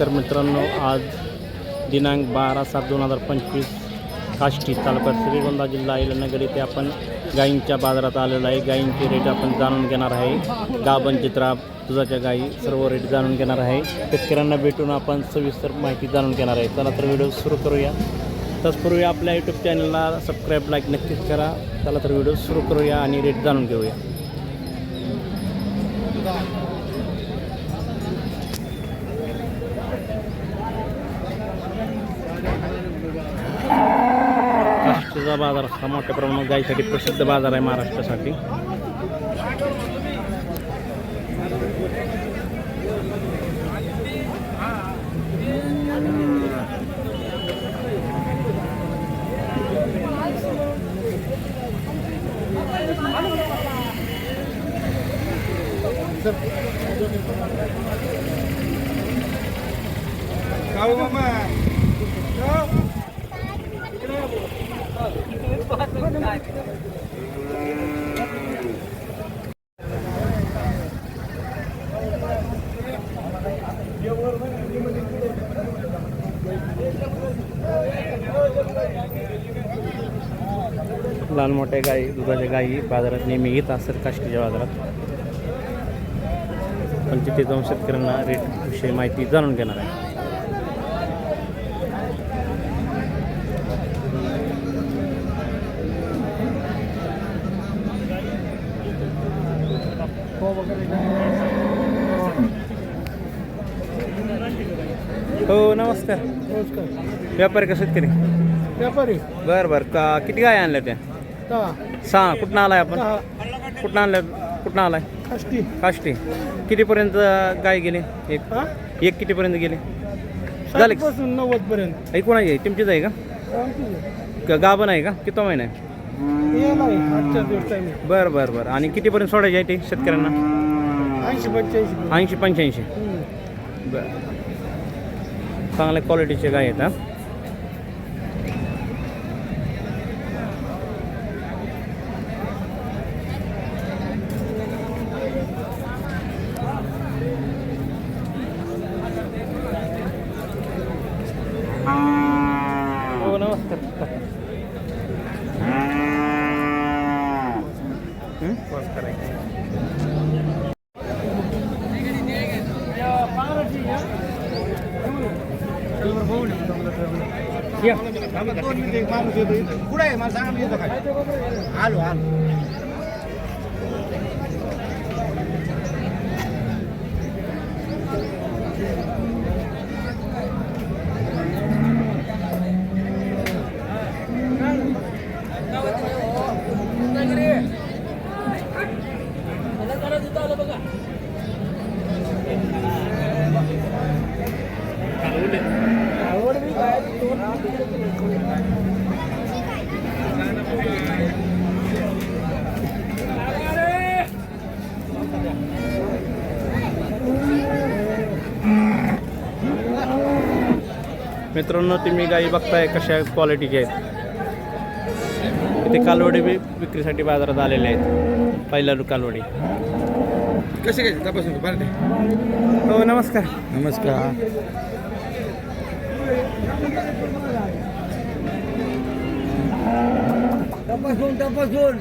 तर मित्रांनो आज दिनांक बारा सात दोन हजार पंचवीस काष्टी तालुका श्रीगोंदा जिल्हा इलनगर येथे आपण गायींच्या बाजारात आलेलो आहे. गायींचे रेट आपण जाणून घेणार आहे. गाभण चित्रा दुधाच्या गायी सर्व रेट जाणून घेणार आहे. शेतकऱ्यांना भेटून आपण सविस्तर माहिती जाणून घेणार आहे. चला तर व्हिडिओ सुरू करूया. तत्पूर्वी आपल्या यूट्यूब चॅनलला सबस्क्राईब लाईक नक्कीच करा. चला तर व्हिडिओ सुरू करूया आणि रेट जाणून घेऊया. काष्टीचा बाजार हा मोठ्या प्रमाणात गायीसाठी प्रसिद्ध बाजार आहे महाराष्ट्रासाठी Kau लहान मोठ्या गायी दुधाच्या गायी बाजारात नेहमी येत असतात काष्टीच्या बाजारात. पण तिथे जाऊन शेतकऱ्यांना रेटविषयी माहिती जाणून घेणार आहे. हो नमस्कार. नमस्कार. व्यापारी का शेतकरी? व्यापारी. बरं बरं. का किती गाय आणल्या त्या? सहा. कुठनं आलाय आपण? कुठनं आणल्या? कुठनं आलाय? काष्टी काष्टी कितीपर्यंत गाय गेले? एक. एक कितीपर्यंत गेले? झाले. नव्वद पर्यंत कोणाची आहे? तुमचीच आहे का? गाभण आहे. का? किती महिना आहे? बरं बरं बरं. आणि कितीपर्यंत सोडायची आहे ते शेतकऱ्यांना? ऐंशी पंच्याऐंशी. ऐंशी पंच्याऐंशी. बरं. चांगल्या क्वालिटीचे गाय आहेत हो नमस्कार हं? या. दोन मिनिटं एक माणूस येतो इथं. कुठं आहे मला सांगा मी येतो काय आलो आलो मित्रांनो तुम्ही गायी बघताय कशा क्वालिटीच्या आहेत. इथे कालवडी बी विक्रीसाठी बाजारात आलेले आहेत. पहिला कालवडी. कसे काय तपासून बरं हो नमस्कार. नमस्कार. तपासून तपासून.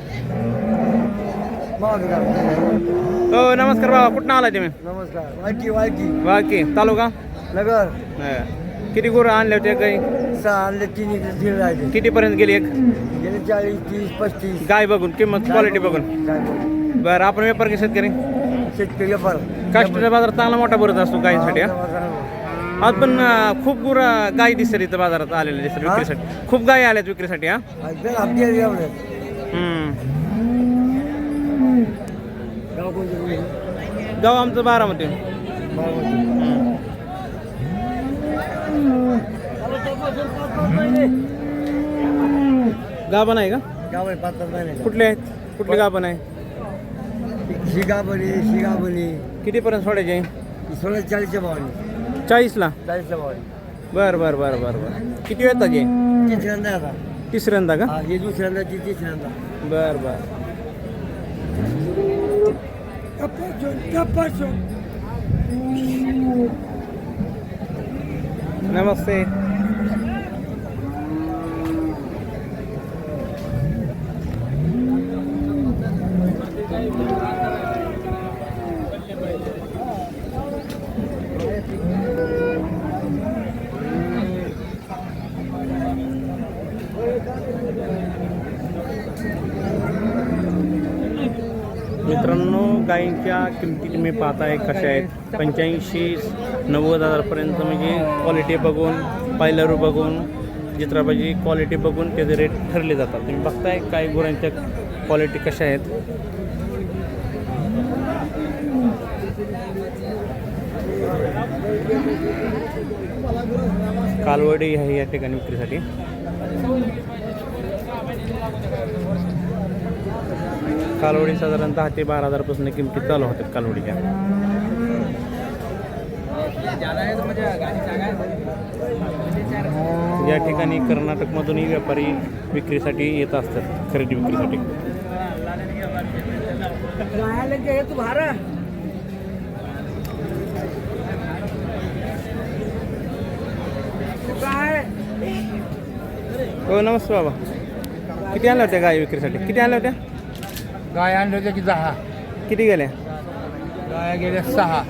हो नमस्कार बाबा. कुठं आलाय तुम्ही? नमस्कार. वायकी वायकी बाकी तालुका? नगर. किती गुरं आणले होते सहा आणले तीन इकडे तीन राहिले. कितीपर्यंत गेली एक? गेले चाळीस तीस पस्तीस. गाय बघून किंमत क्वालिटी बघून काय बोलू? बरं आपण व्यापार की शेतकरी? शेतकरी व्यापार. काष्टीच्या बाजारात चांगला मोठा भरत असतो गायीसाठी हा. आज पण अं, खूप गुरं गाय दिसतात इथं बाजारात आलेल्या दिसतात हा? विक्रीसाठी. खूप गाय आल्यात विक्रीसाठी हा? आपल्या एवढं. हम्म. गाव कोणतं? गाव आमचं बारामती. गाभण आहे का? गाव आहे पाच पाच महिने कुठले आहेत? कुठली गाभण आहे? शिगा बनी शिगा बनी कितीपर्यंत सोडायचे आहे? सोळा चाळीसच्या भावाने. चाळीसला? चाळीसच्या भावाने. बरं बरं बरं बरं बरं. किती वेळ ताजे तिसऱ्यांदा आता. तिसऱ्यांदा का? हा हे दुसऱ्यांदा ती तिसऱ्यांदा. बरं बरं. नमस्ते मित्रांनो गायींच्या किमती तुम्ही पाहताय कशा आहेत. पंच्याऐंशी नव्वद हजारपर्यंत म्हणजे क्वालिटी बघून पायलरू बघून चित्राबाजी क्वालिटी बघून त्याचे रेट ठरले जातात. तुम्ही बघताय काय गुरांच्या क्वालिटी कशा आहेत? कालवडी आहे या ठिकाणी विक्रीसाठी. कालवडी साधारण दहा ते बारा हजारपासून किमती चालू होतात कालवडीच्या या. ठिकाणी कर्नाटकमधूनही व्यापारी विक्रीसाठी येत असतात खरेदी विक्रीसाठी. हो नमस्ते बाबा. किती आणल्या होत्या गाय विक्रीसाठी? किती आणल्या होत्या? गाय आणले होते की दहा. किती गेल्या? गाय गेल्या सहा.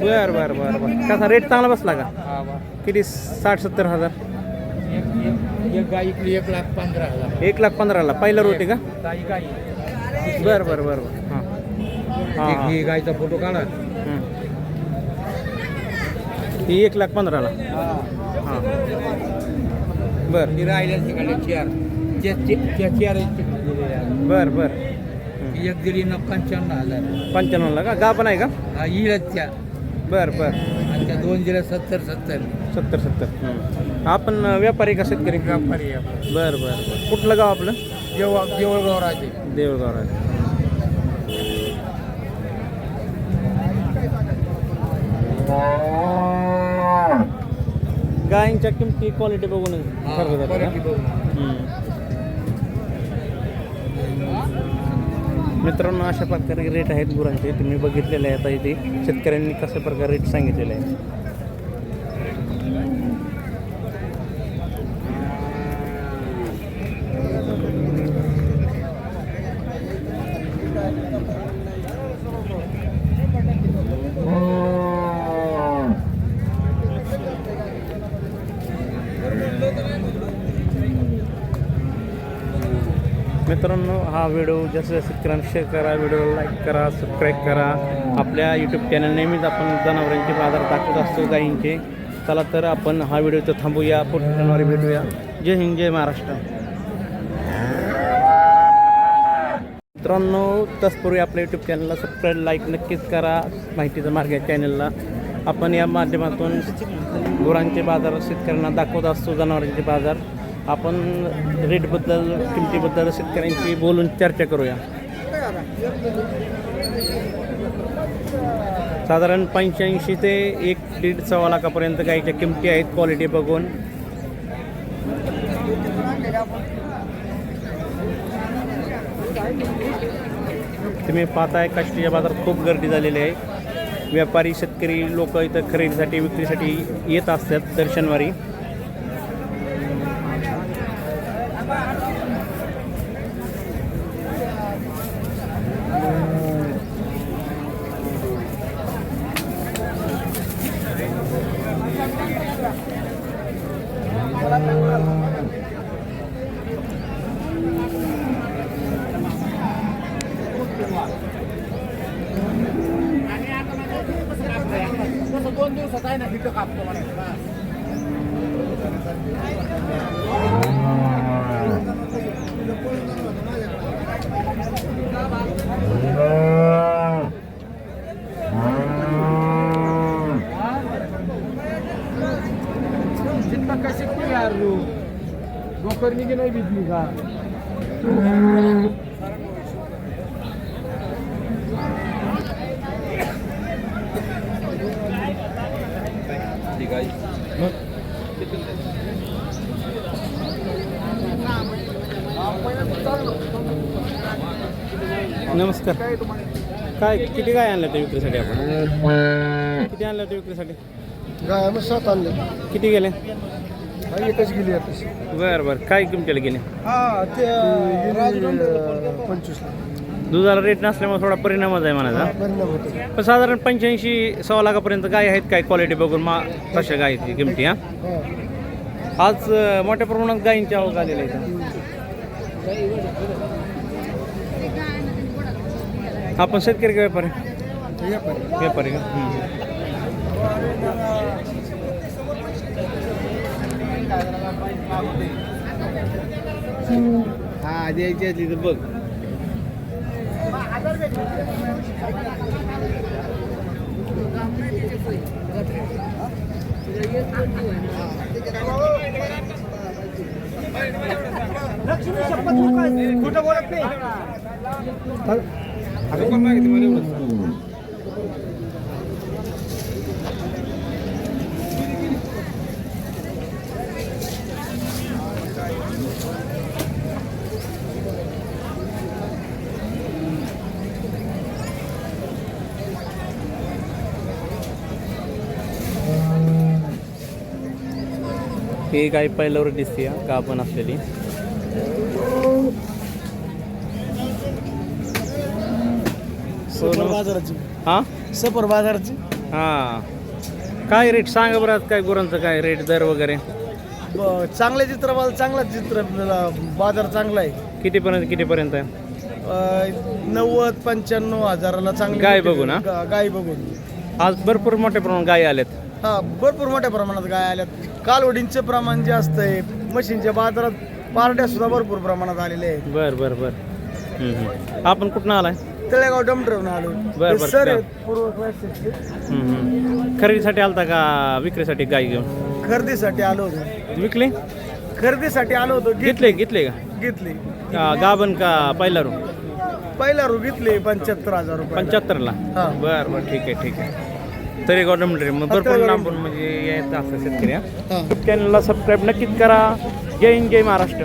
बर बर बर बर. कसा रेट चांगला बसला का? हा बा. किती? साठ सत्तर हजार? एक एक- एक गाय एक लाख पंधरा हजार. एक लाख पंधराला पहिला होते का? गाय गाय. बर बर बर बर. हां. हां, गायचा फोटो काढा. हं. ही एक लाख पंधराला हां. बर. राहिल्या तिकडे चेअर त्या चेअर बर बर. एक दिली न पंच्याण्णव हजार. पंच्याण्णवला का गा पण आहे का? हा त्या. बर बर. आणि त्या दोन दिल्या सत्तर सत्तर. सत्तर सत्तर. आपण व्यापारी का शेतकरी? व्यापारी आहे. बर बर बर. कुठलं गाव आपलं? देवळा देवळगाव राजे. देवगाव आहे गायींच्या किमती क्वालिटी बघून हा, quality? बघून. हम्म. मित्रांनो अशा प्रकारे रेट आहेत गुरांचे. तुम्ही बघितलेले आहे आता इथे. शेतकऱ्यांनी कशा प्रकारे रेट सांगितलेले आहे? मित्रांनो हा व्हिडिओ जास्तीत जास्त शेतकऱ्यांना शेअर करा व्हिडिओला लाईक करा सबस्क्राईब करा. आपल्या यूट्यूब चॅनल नेहमीच आपण जनावरांचे बाजार दाखवत असतो गायींचे. चला तर आपण हा व्हिडिओ तर थांबूया. पुढच्या जानेवारी भेटूया. जय हिंद जय महाराष्ट्र. मित्रांनो तत्पूर्वी आपल्या यूट्यूब चॅनलला सबस्क्राईब लाईक नक्कीच करा. माहितीचा मार्ग या चॅनलला आपण या माध्यमातून गुरांचे बाजार शेतकऱ्यांना दाखवत असतो जनावरांचे बाजार. आपण रेटबद्दल किमतीबद्दल शेतकऱ्यांशी बोलून चर्चा करूया. साधारण पंच्याऐंशी ते एक दीड सव्वा लाखापर्यंत गाईच्या किमती आहेत क्वालिटी बघून. तुम्ही पाहताय काष्टीच्या बाजारात खूप गर्दी झालेली आहे. व्यापारी शेतकरी लोक इथं खरेदीसाठी विक्रीसाठी येत असतात दर्शनवारी दिवसात आहे ना तिथं कापतो म्हणायचं जितना कैसे कोई यार लो गोकर्णी की नहीं बिजली का नमस्कार. काय किती काय आणलं ते विक्रीसाठी आपण? किती आणलं ते विक्रीसाठी? गाय मग सात आणले किती गेले? एकच गेली बरं बरं. काय किमतीला गेले? हा ते पंचवीस दुधाला रेट नसल्यामुळे थोडा परिणामच आहे म्हणायचा. पण साधारण पंच्याऐंशी सव्वा लाखापर्यंत गाय आहेत काय क्वालिटी बघून मा तशा गायची किमती हा? आज मोठ्या प्रमाणात गायींची आवक आलेली आहे. आपण शेतकरी का व्यापारी? व्यापारी का. हा द्यायची असली तर बघ. कुठं बोलत नाही? ही गाय पहिल्यावर दिसते हा, का आपण असलेली. सफर बाजाराची. हा? सफर बाजाराची. हा. काय रेट सांगा बरं आज काय गुरांचं काय रेट दर वगैरे. चांगले चित्र मला चांगला चित्र बाजार चांगला आहे. कितीपर्यंत कितीपर्यंत? आहे नव्वद पंच्याण्णव हजाराला चांगली गाय हा? गा- गाय बघून आज भरपूर मोठ्या प्रमाणात गायी आल्यात. हा भरपूर मोठ्या प्रमाणात गाय आल्यात. कालवडींचे प्रमाण जे असतंय म्हशींच्या बाजारात पारड्या सुद्धा भरपूर प्रमाणात आलेले आहेत. बर बर बर. आपण कुठनं आलाय? तळेगाव डमट्रेवून आलो. बरं, बरं, सर बरं. आहेत पूर्व क्लासेसचे. हम्म, हम्म. खरेदीसाठी आलता का विक्रीसाठी गाय घेऊन? खरेदीसाठी आलो होतो. विकले? खरेदीसाठी आलो होतो. घेत- घेतले. घेतले का? घेतली. का गाभण का पहिला रू पहिला रू घेतली पंच्याहत्तर हजार रुपये पंच्याहत्तरला? हा. बर बर ठीक आहे ठीक आहे. तरी गॉडम मग भरपूर लांबून म्हणजे येत असं शेतकरी हा. हा. चॅनलला सबस्क्राईब नक्कीच करा. जय हिंद जय महाराष्ट्र.